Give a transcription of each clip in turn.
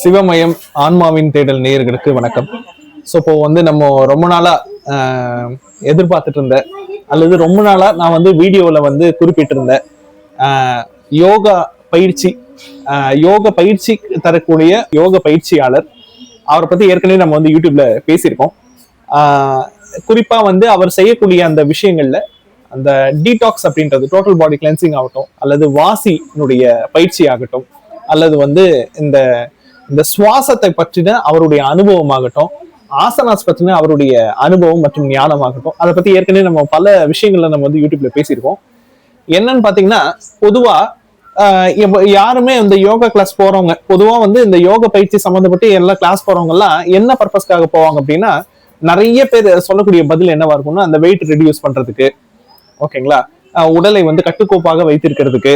சிவமயம் ஆன்மாவின் தேடல் நேயர்களுக்கு வணக்கம். ஸோ இப்போ வந்து நம்ம ரொம்ப நாளா எதிர்பார்த்துட்டு இருந்த அல்லது ரொம்ப நாளா நான் வந்து வீடியோவில் வந்து குறிப்பிட்டிருந்தேன் யோகா பயிற்சி யோக பயிற்சி தரக்கூடிய யோக பயிற்சியாளர் அவரை பத்தி ஏற்கனவே நம்ம வந்து யூடியூப்ல பேசியிருக்கோம். குறிப்பாக குறிப்பா வந்து அவர் செய்யக்கூடிய அந்த விஷயங்கள்ல அந்த டீடாக்ஸ் அப்படின்றது டோட்டல் பாடி கிளென்சிங் ஆகட்டும் அல்லது வாசினுடைய பயிற்சி ஆகட்டும் அல்லது வந்து இந்த இந்த சுவாசத்தை பற்றின அவருடைய அனுபவமாகட்டும் ஆசனாஸ் பற்றின அவருடைய அனுபவம் மற்றும் ஞானமாகட்டும் அதை பத்தி ஏற்கனவே நம்ம பல விஷயங்கள்ல நம்ம வந்து யூடியூப்ல பேசியிருக்கோம். என்னன்னு பாத்தீங்கன்னா பொதுவா யாருமே இந்த யோகா கிளாஸ் போறவங்க பொதுவா வந்து இந்த யோக பயிற்சி சம்மந்தப்பட்டு எல்லா கிளாஸ் போறவங்க எல்லாம் என்ன பர்பஸ்க்காக போவாங்க அப்படின்னா நிறைய பேர் சொல்லக்கூடிய பதில் என்னவா இருக்கும்னா அந்த வெயிட் ரெடியூஸ் பண்றதுக்கு ஓகேங்களா உடலை வந்து கட்டுக்கோப்பாக வைத்திருக்கிறதுக்கு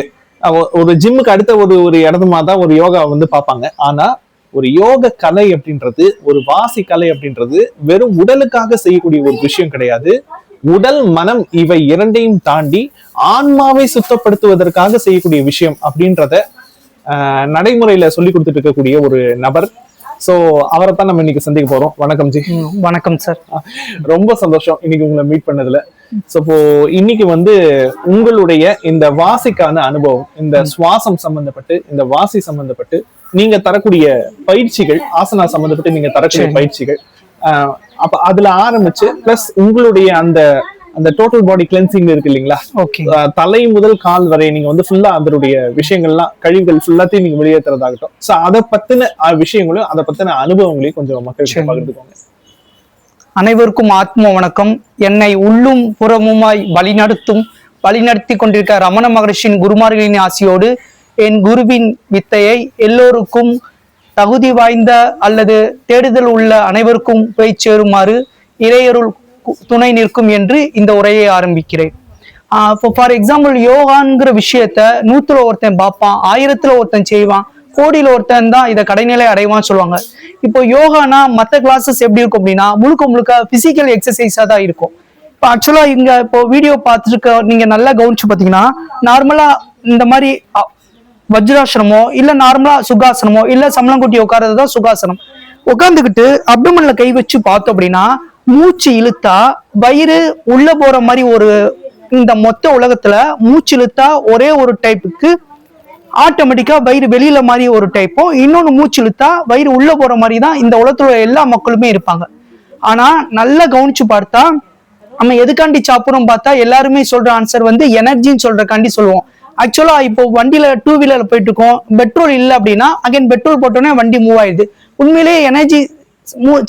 ஒரு ஜிம்முக்கு அடுத்த ஒரு ஒரு இடமா தான் ஒரு யோகா வந்து பார்ப்பாங்க. ஆனா ஒரு யோக கலை அப்படின்றது ஒரு வாசி கலை அப்படின்றது வெறும் உடலுக்காக செய்யக்கூடிய ஒரு விஷயம் கிடையாது. உடல் மனம் இவை இரண்டையும் தாண்டி ஆன்மாவை சுத்தப்படுத்துவதற்காக செய்யக்கூடிய விஷயம் அப்படின்றத நடைமுறையில சொல்லி கொடுத்துட்டு இருக்கக்கூடிய ஒரு நபர். சோ அவரை தான் நம்ம இன்னைக்கு சந்திக்க போறோம். வணக்கம் ஜி. வணக்கம் சார். ரொம்ப சந்தோஷம் இன்னைக்கு உங்களை மீட் பண்ணதுல. சோ இப்போ இன்னைக்கு வந்து உங்களுடைய இந்த வாசிக்கான அனுபவம் இந்த சுவாசம் சம்பந்தப்பட்டு இந்த வாசி சம்பந்தப்பட்டு நீங்க தரக்கூடிய பயிற்சிகள் ஆசனா சம்பந்தப்பட்டு நீங்க தரக்கூடிய. பயிற்சிகள் அப்ப அதுல ஆரம்பிச்சு பிளஸ் உங்களுடைய அந்த அந்த டோட்டல் பாடி கிளென்சிங் இருக்கு இல்லைங்களா? தலை முதல் கால் வரை நீங்க வந்து ஃபுல்லா அதனுடைய விஷயங்கள்லாம் கழிவுகள் ஃபுல்லாத்தையும் நீங்க வெளியேற்றுறதாகட்டும் சோ அதை பத்தின ஆஹ் விஷயங்களையும் அதை பத்தின அனுபவங்களையும் கொஞ்சம் மக்களுக்கு. பகிர்ந்துக்கோங்க. அனைவருக்கும் ஆத்ம வணக்கம். என்னை உள்ளும் புறமுமாய் வழிநடத்தும் வழிநடத்தி கொண்டிருக்க ரமண மகரிஷியின் குருமார்களின் ஆசியோடு என் குருவின் வித்தையை எல்லோருக்கும் தகுதி வாய்ந்த அல்லது தேடுதல் உள்ள அனைவருக்கும் போய் சேருமாறு இறையருள் துணை நிற்கும் என்று இந்த உரையை ஆரம்பிக்கிறேன். ஃபார் எக்ஸாம்பிள் யோகாங்கிற விஷயத்த நூத்துல ஒருத்தன் பார்ப்பான் ஆயிரத்துல ஒருத்தன் செய்வான். கோடியில் ஒருத்தன் தான் இதை கடைநிலை அடைவான்னு சொல்லுவாங்க. இப்போ யோகானா மற்ற கிளாஸஸ் எப்படி இருக்கும் அப்படின்னா முழுக்க முழுக்க பிசிக்கல் எக்ஸசைஸா தான் இருக்கும். இப்போ ஆக்சுவலா இங்க இப்போ வீடியோ பார்த்துருக்க நீங்க நல்லா கவனிச்சு பார்த்தீங்கன்னா நார்மலா இந்த மாதிரி வஜ்ராசனமோ இல்ல நார்மலா சுகாசனமோ இல்ல சம்பளம் உட்கார்றது தான் சுகாசனம். உட்காந்துக்கிட்டு அப்டமன்ல கை வச்சு பார்த்தோம் அப்படின்னா மூச்சு இழுத்தா வயிறு உள்ள போற மாதிரி ஒரு இந்த மொத்த உலகத்துல மூச்சு இழுத்தா ஒரே ஒரு டைப்புக்கு ஆட்டோமேட்டிக்கா வயிறு வெளியில மாதிரி ஒரு டைப்பும் இன்னொன்னு மூச்சு இழுத்தா வயிறு உள்ள போற மாதிரி தான் இந்த உலகத்துல எல்லா மக்களுமே இருப்பாங்க. ஆனா நல்லா கவனிச்சு பார்த்தா நம்ம எதுக்காண்டி சாப்பிட்றோம் பார்த்தா எல்லாருமே சொல்ற ஆன்சர் வந்து எனர்ஜின்னு சொல்றக்காண்டி சொல்லுவோம். ஆக்சுவலா இப்போ வண்டியில டூ வீலர்ல போயிட்டு இருக்கோம் பெட்ரோல் இல்லை அப்படின்னா அகைன் பெட்ரோல் போட்டோன்னே வண்டி மூவ் ஆயிடுது. உண்மையிலேயே எனர்ஜி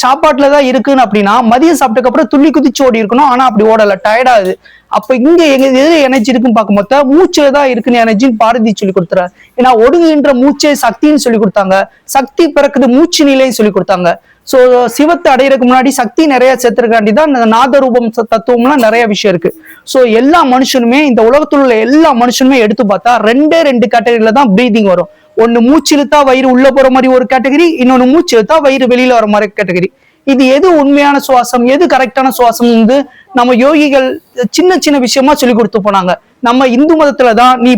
சாப்பாட்டுல தான் இருக்குன்னு அப்படின்னா மதியம் சாப்பிட்டதுக்கு அப்புறம் துள்ளி குதிச்சு ஓடி இருக்கணும். ஆனா அப்படி ஓடல. டயர்டாகுது அப்ப இங்க எங்க எது எனர்ஜி இருக்குன்னு பார்க்கும்போது மூச்சுல தான் இருக்குன்னு எனர்ஜின்னு பாரதி சொல்லி கொடுத்துறாரு. ஏன்னா ஒடுங்குகின்ற மூச்சே சக்தின்னு சொல்லி கொடுத்தாங்க. சக்தி பிறக்குது மூச்சு நிலைன்னு சொல்லி கொடுத்தாங்க. ஸோ சிவத்தை அடையிறதுக்கு முன்னாடி சக்தி நிறைய சேர்த்துருக்காண்டி தான் இந்த நாதரூபம் தத்துவம்லாம் நிறைய விஷயம் இருக்கு. ஸோ எல்லா மனுஷனுமே இந்த உலகத்துல உள்ள எல்லா மனுஷனுமே எடுத்து பார்த்தா ரெண்டே ரெண்டு கேட்டகரியில தான் ப்ரீதிங் வரும். ஒன்னு மூச்சு இழுத்தா வயிறு உள்ள போற மாதிரி ஒரு கேட்டகரி இன்னொன்னு மூச்சு இழுத்தா வயிறு வெளியில வர மாதிரி கேட்டகரி இது எது உண்மையான சுவாசம் எது கரெக்டான சுவாசம் வந்து நம்ம யோகிகள் சின்ன சின்ன விஷயமா சொல்லி கொடுத்து போனாங்க. நம்ம இந்து மதத்துல தான் நீ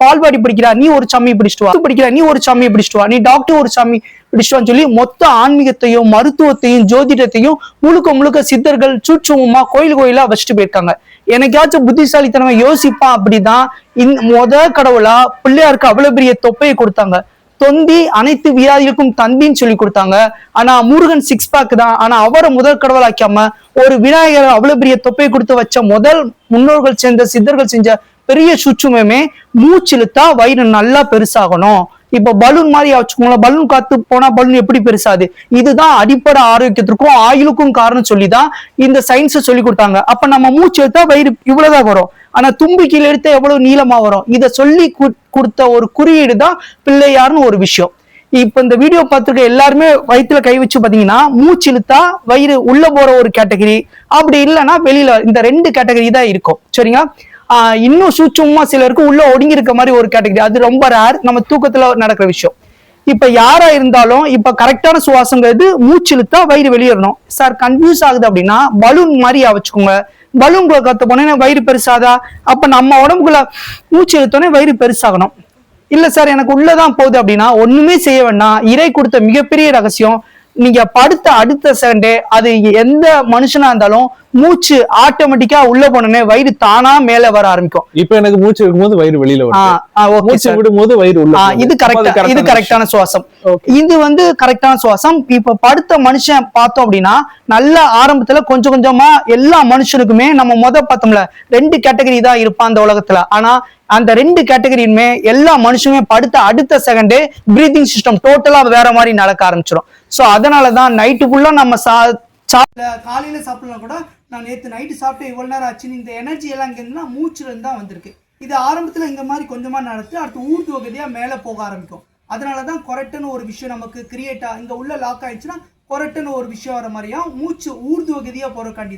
பால்வாடி படிக்கிறா நீ ஒரு சாமியை பிடிச்சிட்டு வா. படிக்கிறா நீ ஒரு சாமியை பிடிச்சிட்டு வா. நீ டாக்டர் ஒரு சாமி பிடிச்சிட்டு சொல்லி மொத்த ஆன்மீகத்தையும் மருத்துவத்தையும் ஜோதிடத்தையும் முழுக்க முழுக்க சித்தர்கள் சூட்சுமமா கோயில் கோயிலா வச்சுட்டு போயிருக்காங்க. எனக்காச்சும் புத்திசாலித்தனமா யோசிப்பான் அப்படிதான் இந் முத கடவுளா பிள்ளையாருக்கு அவ்வளவு பெரிய தொப்பையை கொடுத்தாங்க. தொந்தி அனைத்து வியாதிகளுக்கும் தந்தின்னு சொல்லி கொடுத்தாங்க. ஆனா முருகன் சிக்ஸ் பேக் தான். ஆனா அவரை முதல் கடவுள் ஆக்காம ஒரு விநாயகர் அவ்வளவு பெரிய தொப்பை கொடுத்து வச்ச முதல் முன்னோர்கள் சேர்ந்த சித்தர்கள் செஞ்ச பெரிய சுற்றுமே மூச்சிழுத்தா வயிறு நல்லா பெருசாகணும். இப்ப பலூன் மாதிரி வச்சுக்கோங்களேன். பலூன் காத்து போனா பலூன் எப்படி பெருசாது? இதுதான் அடிப்படை ஆரோக்கியத்திற்கும் ஆயுளுக்கும் காரணம் சொல்லிதான் இந்த சயின்ஸ் சொல்லி கொடுத்தாங்க. அப்ப நம்ம மூச்சு எடுத்தா வயிறு இவ்வளவுதான் வரும். ஆனா தும்பி கீழே எடுத்தா எவ்வளவு நீளமா வரும்? இதை சொல்லி கொடுத்த ஒரு குறியீடு தான் பிள்ளையார்னு ஒரு விஷயம். இப்ப இந்த வீடியோ பார்த்துருக்க எல்லாருமே வயிற்றுல கை வச்சு பாத்தீங்கன்னா மூச்சு இழுத்தா வயிறு உள்ள போற ஒரு கேட்டகரி அப்படி இல்லைன்னா வெளியில இந்த ரெண்டு கேட்டகரி தான் இருக்கும். சரிங்களா? இன்னும் சூட்சமா சிலருக்கு உள்ள ஒடுங்கி இருக்க மாதிரி ஒரு கேட்டகரி அது ரொம்ப ரேர் நம்ம தூக்கத்துல நடக்கிற விஷயம். இப்ப யாரா இருந்தாலும் இப்ப கரெக்டான சுவாசங்கிறது மூச்சு இழுத்தா வயிறு வெளியேறணும். சார் கன்ஃபியூஸ் ஆகுது அப்படின்னா பலூன் மாதிரி வச்சுக்கோங்க. பலூன்குள்ள கத்த போனேன்னா வயிறு பெருசாதா? அப்ப நம்ம உடம்புக்குள்ள மூச்சு இழுத்தோடனே வயிறு பெருசாகணும். இல்ல சார் எனக்கு உள்ளதான் போகுது அப்படின்னா ஒண்ணுமே செய்ய வேண்டாம். இறை கொடுத்த மிகப்பெரிய ரகசியம் நீங்க படுத்த அடுத்த செகண்டே அது எந்த மனுஷனா இருந்தாலும் மூச்சு ஆட்டோமேட்டிக்கா உள்ள போனோடனே வயிறு தானா மேல வர ஆரம்பிக்கும். இப்ப எனக்கு மூச்சு இருக்கும்போது வயிறு வெளியில வரும் மூச்சு. விடும்போது வயிறு உள்ள. இது கரெக்டா இது கரெக்டான சுவாசம். இது வந்து கரெக்டான சுவாசம். இப்ப படுத்த மனுஷன் பார்த்தோம் அப்படின்னா நல்ல ஆரம்பத்துல கொஞ்சம் கொஞ்சமா எல்லா மனுஷனுக்குமே நம்ம முத பார்த்தோம்ல ரெண்டு கேட்டகரி தான் இருப்பான் அந்த உலகத்துல. ஆனா அந்த ரெண்டு கேட்டகரியுமே எல்லா மனுஷனுமே படுத்த அடுத்த செகண்டே பிரீதிங் சிஸ்டம் டோட்டலா வேற மாதிரி நடக்க ஆரம்பிச்சிடும் ஸோ அதனால தான் நைட்டு ஃபுல்லாக நம்ம சா காலையில் சாப்பிடலாம் கூட நான் நேற்று நைட்டு சாப்பிட்டு இவ்வளோ நேரம் ஆச்சுன்னு இந்த எனர்ஜி எல்லாம் இங்கேருந்துனா மூச்சுலேருந்து தான் வந்திருக்கு. இது ஆரம்பத்தில் இந்த மாதிரி கொஞ்சமாக நடத்து அடுத்து ஊர்து மேலே போக ஆரம்பிக்கும். அதனால தான் கொரட்டுன்னு ஒரு விஷயம் நமக்கு கிரியேட்டாக இங்கே உள்ள லாக் ஆயிடுச்சுன்னா கொரட்டுன்னு ஒரு விஷயம் வர மாதிரியா மூச்சு ஊர்து வகதியா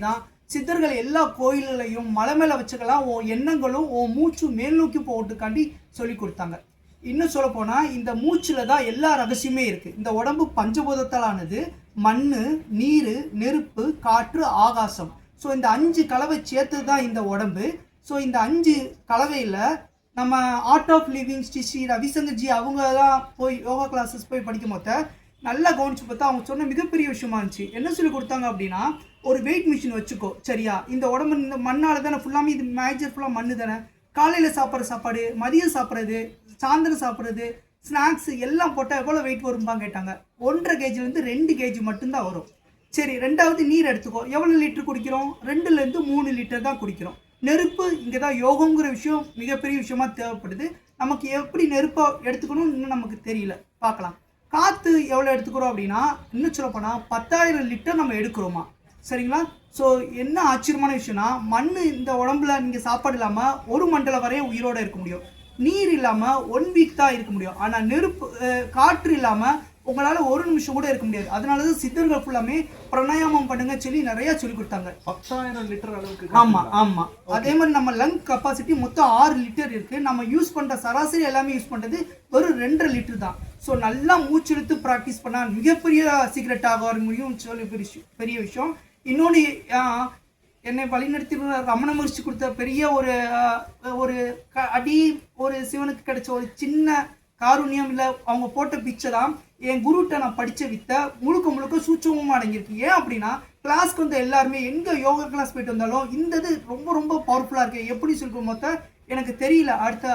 தான் சித்தர்கள் எல்லா கோயில்களையும் மலை மேலே வச்சுக்கலாம் உன் எண்ணங்களும் உன் மூச்சு மேல் நோக்கி போட்டுக்காண்டி சொல்லி கொடுத்தாங்க. இன்னும் சொல்ல போனால் இந்த மூச்சில் தான் எல்லா ரகசியமே இருக்குது இந்த உடம்பு பஞ்சபூதத்தாலானது மண் நீர் நெருப்பு காற்று ஆகாசம். ஸோ இந்த அஞ்சு கலவை சேர்த்து தான் இந்த உடம்பு. ஸோ இந்த அஞ்சு கலவையில் நம்ம Art of Living Sri Sri ரவிசங்கர்ஜி அவங்க தான் போய் யோகா கிளாஸஸ் போய் படிக்கும் போத நல்லா கவனிச்சு பார்த்தா அவங்க சொன்ன மிகப்பெரிய விஷயமா இருந்துச்சு. என்ன சொல்லி கொடுத்தாங்க அப்படின்னா ஒரு வெயிட் மிஷின் வச்சுக்கோ சரியா? இந்த உடம்பு இந்த மண்ணால் தானே ஃபுல்லாமே இது மேஜர் ஃபுல்லாக மண்ணு தானே? காலையில் சாப்பிட்ற சாப்பாடு மதியம் சாப்பிட்றது சாயந்தரம் சாப்பிட்றது ஸ்நாக்ஸ் எல்லாம் போட்டால் எவ்வளோ வெயிட் வரும்பான்னு கேட்டாங்க. ஒன்றரை கேஜிலேருந்து ரெண்டு கேஜி மட்டும்தான் வரும். சரி ரெண்டாவது நீர் எடுத்துக்கோ. எவ்வளோ லிட்டர் குடிக்கிறோம்? ரெண்டுலேருந்து மூணு லிட்டர் தான் குடிக்கிறோம். நெருப்பு இங்கே தான் யோகங்கிற விஷயம் மிகப்பெரிய விஷயமா தேவைப்படுது. நமக்கு எப்படி நெருப்பை எடுத்துக்கணும் இன்னும் நமக்கு தெரியல. பார்க்கலாம். காற்று எவ்வளோ எடுத்துக்கிறோம் அப்படின்னா இன்னும் சொல்ல போனால் பத்தாயிரம் லிட்டர் நம்ம எடுக்கிறோமா? சரிங்களா? ஸோ என்ன ஆச்சரியமான விஷயம்னா மண் இந்த உடம்புல நீங்கள் சாப்பாடு இல்லாமல் ஒரு மண்டலம் வரையும் உயிரோட இருக்க முடியும். நீர் இல்லாமல் ஒன் வீக் தான் இருக்க முடியும். ஆனால் நெருப்பு காற்று இல்லாமல் உங்களால் ஒரு நிமிஷம் கூட இருக்க முடியாது. அதனால தான் சித்தர்கள் ஃபுல்லாமே பிராணாயாமம் பண்ணுங்க சொல்லி நிறைய சொல்லி கொடுத்தாங்க. பத்தாயிரம் லிட்டர் அளவுக்கு ஆமா ஆமா. அதே மாதிரி நம்ம லங் கெப்பாசிட்டி மொத்தம் ஆறு லிட்டர் இருக்கு. நம்ம யூஸ் பண்ற சராசரி எல்லாமே யூஸ் பண்றது வெறும் ரெண்டரை லிட்டர் தான். ஸோ நல்லா மூச்செடுத்து ப்ராக்டிஸ் பண்ணா மிகப்பெரிய சீக்ரெட் ஆக முடியும் சொல்லி பெரிய பெரிய விஷயம். இன்னொன்று என்னை வழிநடத்தி ரமண மகிழ்ச்சி கொடுத்த பெரிய ஒரு ஒரு க- அடி ஒரு சிவனுக்கு கிடைச்ச ஒரு சின்ன காருண்யம் இல்லை அவங்க போட்ட பிச்சை தான் என் குருட்ட நான் படித்த வித்தை முழுக்க முழுக்க சூட்சமும் அடங்கியிருக்கு. ஏன் அப்படின்னா கிளாஸ்க்கு வந்த எல்லாருமே எங்கே யோகா கிளாஸ் போயிட்டு வந்தாலும் இந்த இது ரொம்ப ரொம்ப பவர்ஃபுல்லாக இருக்கு. எப்படி சொல்ற மொத்த? எனக்கு தெரியல. அடுத்த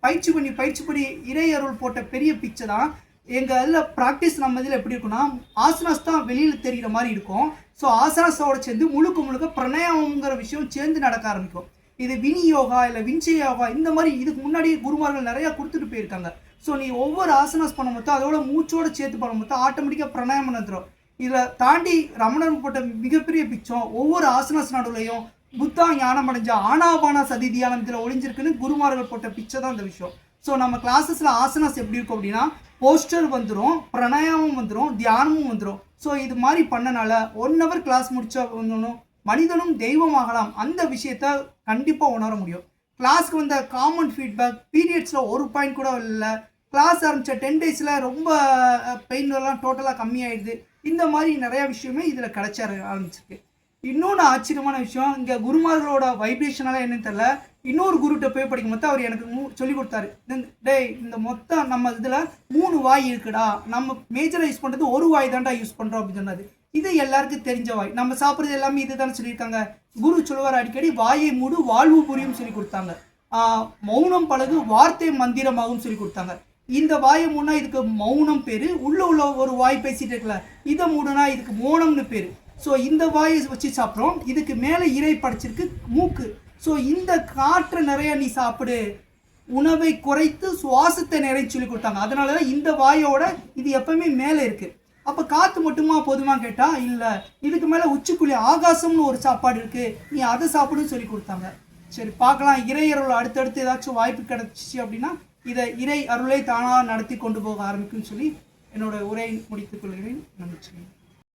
பயிற்சி பண்ணி பயிற்சி பண்ணி இறை அருள் போட்ட பெரிய பிச்சை தான் எங்கள் இதில் ப்ராக்டிஸ் நம்ம இதில் எப்படி இருக்குன்னா ஆசனாஸ் தான் வெளியில் தெரிகிற மாதிரி இருக்கும். ஸோ ஆசனாஸோட சேர்ந்து முழுக்க முழுக்க பிரணயம்ங்கிற விஷயம் சேர்ந்து நடக்க ஆரம்பிக்கும். இது வினி யோகா இல்லை விஞ்சய யோகா இந்த மாதிரி இதுக்கு முன்னாடி குருமார்கள் நிறையா கொடுத்துட்டு போயிருக்காங்க. ஸோ நீ ஒவ்வொரு ஆசனாஸ் பண்ணும் போது அதோட மூச்சோட சேர்த்து பண்ணும் போது ஆட்டோமேட்டிக்காக பிரணயம் நடந்துரும். இதில் தாண்டி ரமணன் போட்ட மிகப்பெரிய பிச்சம் ஒவ்வொரு ஆசனாஸ் நடுவுலையும் புத்தா ஞானம் அடைஞ்ச ஆனாபான சதி தியானத்தில் ஒளிஞ்சிருக்குன்னு குருமார்கள் போட்ட பிச்சை தான் இந்த விஷயம். ஸோ நம்ம கிளாஸஸில் ஆசனாஸ் எப்படி இருக்கும் அப்படின்னா போஸ்டர் வந்துடும் பிரணாயாமம் வந்துடும் தியானமும் வந்துடும் ஸோ இது மாதிரி பண்ணனால ஒன் ஹவர் கிளாஸ் முடிச்சா வந்தோம் மனிதனும் தெய்வமாகலாம் அந்த விஷயத்த கண்டிப்பாக உணர முடியும். கிளாஸ்க்கு வந்த காமன் ஃபீட்பேக் பீரியட்ஸில் ஒரு பாயிண்ட் கூட இல்லை. கிளாஸ் ஆரம்பித்த டென் டேஸில் ரொம்ப பெயின் எல்லாம் டோட்டலாக கம்மியாயிடுது. இந்த மாதிரி நிறையா விஷயமே இதில் கிடைச்ச ஆரம்பிச்சிருக்கு. இன்னொன்று ஆச்சரியமான விஷயம் இங்கே குருமார்களோட வைப்ரேஷனால என்னன்னு தெரியல. இன்னொரு குருகிட்ட போய் படிக்கும் போது அவர் எனக்கு மூ சொல்லி கொடுத்தாரு. இந்த- டேய் இந்த மொத்தம் நம்ம இதில் மூணு வாய் இருக்குடா. நம்ம மேஜராக யூஸ் பண்ணுறது ஒரு வாய் தான்டா யூஸ் பண்ணுறோம் அப்படின்னு சொன்னாரு. இது எல்லாருக்கும் தெரிஞ்ச வாய். நம்ம சாப்பிட்றது எல்லாமே இதுதானே சொல்லியிருக்காங்க. குரு சொல்லுவார் அடிக்கடி வாயை மூடு வாழ்வு புரியும் சொல்லி கொடுத்தாங்க. மௌனம் பழகு வார்த்தை மந்திரமாகவும் சொல்லி கொடுத்தாங்க. இந்த வாயை மூடனா இதுக்கு மௌனம் பேர் உள்ள உள்ள ஒரு வாய் பேசிட்டு இருக்கல. இதை மூடுனா இதுக்கு மோனம்னு பேர். ஸோ இந்த வாயை வச்சு சாப்பிட்றோம். இதுக்கு மேலே இறை படைச்சிருக்கு மூக்கு. ஸோ இந்த காற்றை நிறைய நீ சாப்பிடு. உணவை குறைத்து சுவாசத்தை நிறைய சொல்லி கொடுத்தாங்க. அதனால தான் இந்த வாயோட இது எப்பவுமே மேலே இருக்கு. அப்போ காற்று மட்டுமா போதுமா கேட்டா இல்லை. இதுக்கு மேலே உச்சிக்குழி ஆகாசம்னு ஒரு சாப்பாடு இருக்கு. நீ அதை சாப்பிடுன்னு சொல்லி கொடுத்தாங்க. சரி பார்க்கலாம். இறை அருள் அடுத்தடுத்து ஏதாச்சும் வாய்ப்பு கிடச்சிச்சு அப்படின்னா இதை இறை அருளை தானாக நடத்தி கொண்டு போக ஆரம்பிக்கும்னு சொல்லி என்னோட உரை முடித்துக் கொள்கிறேன். நன்றி.